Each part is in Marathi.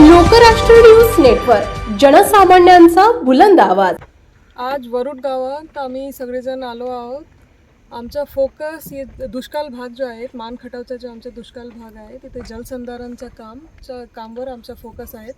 लोकराष्ट्र न्यूज नेटवर्क जनसामान्यांचा बुलंद आवाज. आज वरुड गावात आम्ही सगळेजण आलो आहोत. आमचा फोकस हे दुष्काळ भाग जो आहे मान खटावचा जो आमचा दुष्काळ भाग आहे तिथे जलसंधारणचं कामच्या कामवर आमचा फोकस आहे.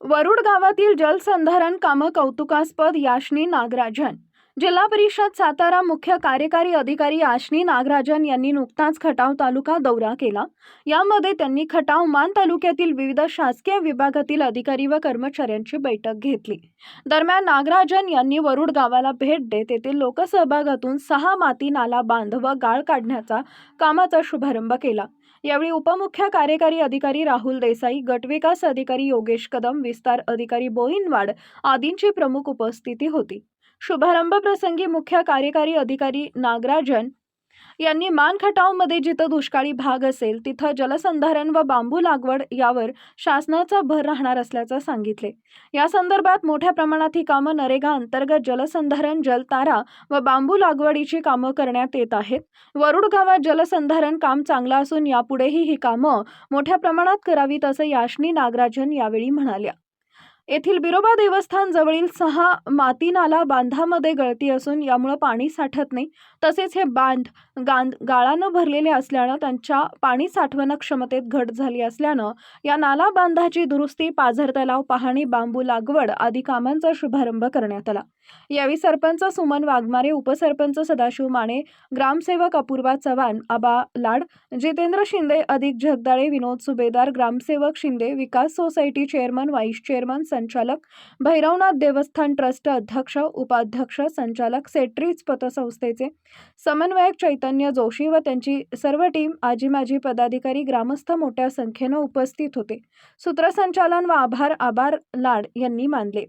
वरुड गावातील जलसंधारण कामं कौतुकास्पद याशनी नागराजन. जिल्हा परिषद सातारा मुख्य कार्यकारी अधिकारी आश्नी नागराजन यांनी नुकताच खटाव तालुका दौरा केला. यामध्ये त्यांनी खटाव मान तालुक्यातील विविध शासकीय विभागातील अधिकारी व कर्मचाऱ्यांची बैठक घेतली. दरम्यान नागराजन यांनी वरुड गावाला भेट देत येथील लोकसहभागातून सहा माती नाला बांध व गाळ काढण्याचा कामाचा शुभारंभ केला. यावेळी उपमुख्य कार्यकारी अधिकारी राहुल देसाई गटविकास अधिकारी योगेश कदम विस्तार अधिकारी बोईनवाड आदींची प्रमुख उपस्थिती होती. शुभारंभ प्रसंगी मुख्य कार्यकारी अधिकारी नागराजन यांनी मान खटावमध्ये जिथं दुष्काळी भाग असेल तिथं जलसंधारण व बांबू लागवड यावर शासनाचा भर राहणार असल्याचं सांगितले. या संदर्भात मोठ्या प्रमाणात ही कामं नरेगा अंतर्गत जलसंधारण जलतारा व बांबू लागवडीची कामं करण्यात येत आहेत. वरुड गावात जलसंधारण काम चांगलं असून यापुढेही ही कामं मोठ्या प्रमाणात करावीत असं याशनी नागराजन यावेळी म्हणाल्या. येथील बिरोबा देवस्थान जवळील सहा माती नाला बांधामध्ये गळती असून यामुळं पाणी साठत नाही. तसेच हे बांध गांध गाळानं भरलेले असल्यानं त्यांच्या पाणी साठवण क्षमतेत घट झाली असल्यानं या नाला बांधाची दुरुस्ती पाझर तलाव पाहणी बांबू लागवड आदी कामांचा शुभारंभ करण्यात आला. यावेळी सरपंच सुमन वाघमारे उपसरपंच सदाशिव माने ग्रामसेवक अपूर्वा चव्हाण आबा लाड जितेंद्र शिंदे अधिक जगदाळे विनोद सुभेदार ग्रामसेवक शिंदे विकास सोसायटी चेअरमन व्हाईस चेअरमन संचालक भैरवनाथ देवस्थान ट्रस्ट अध्यक्ष उपाध्यक्ष संचालक सेट्रीज पतसंस्थेचे समन्वयक चैतन्य जोशी व त्यांची सर्व टीम आजी माजी पदाधिकारी ग्रामस्थ मोठ्या संख्येनं उपस्थित होते. सूत्रसंचालन व आभार आबार लाड यांनी मानले.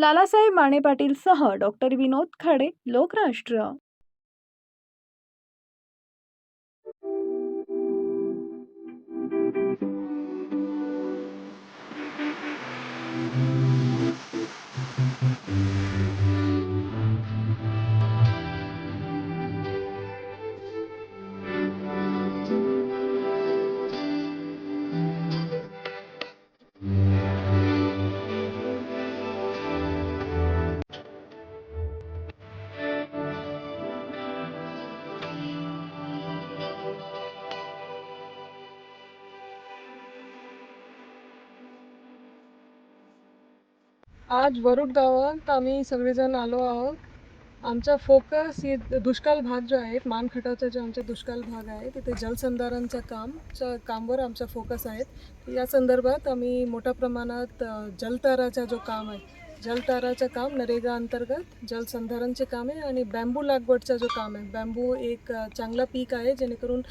लालासाहेब माने पाटील सह डॉक्टर विनोद खाडे लोकराष्ट्र. आज वरुड गावात आम्ही सगळेजण आलो आहोत. आमचा फोकस हे दुष्काळ भाग जो आहे मानखटाचा जो आमचा दुष्काळ भाग आहे तिथे जलसंधारणचं कामच्या कामवर आमचा फोकस आहे. या संदर्भात आम्ही मोठ्या प्रमाणात जलताराचा जो काम आहे जलताराचं काम नरेगा अंतर्गत जलसंधारणचे काम आहे आणि बॅम्बू लागवडचा जो काम आहे. बॅम्बू एक चांगला पीक आहे जेणेकरून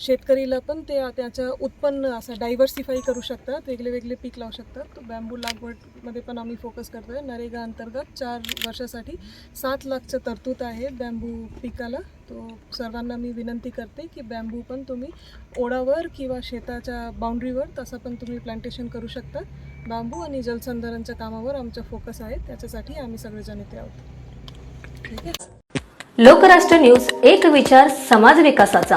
शेतकरीला पण ते त्याचं उत्पन्न असं डायव्हर्सिफाई करू शकतात वेगळे वेगळे पीक लावू शकतात. बॅम्बू लागवडमध्ये पण आम्ही फोकस करतो आहे नरेगा अंतर्गत चार वर्षासाठी सात लाखचं तरतूद आहे बॅम्बू पिकाला. तो सर्वांना मी विनंती करते की बॅम्बू पण तुम्ही ओढावर किंवा शेताच्या बाउंड्रीवर तसं पण तुम्ही प्लांटेशन करू शकता. बांबू आणि जलसंधारणच्या कामावर आमचा फोकस आहे. त्याच्यासाठी आम्ही सगळेजण इथे आहोत. ठीक आहे? लोकराष्ट्र न्यूज एक विचार समाज विकासाचा.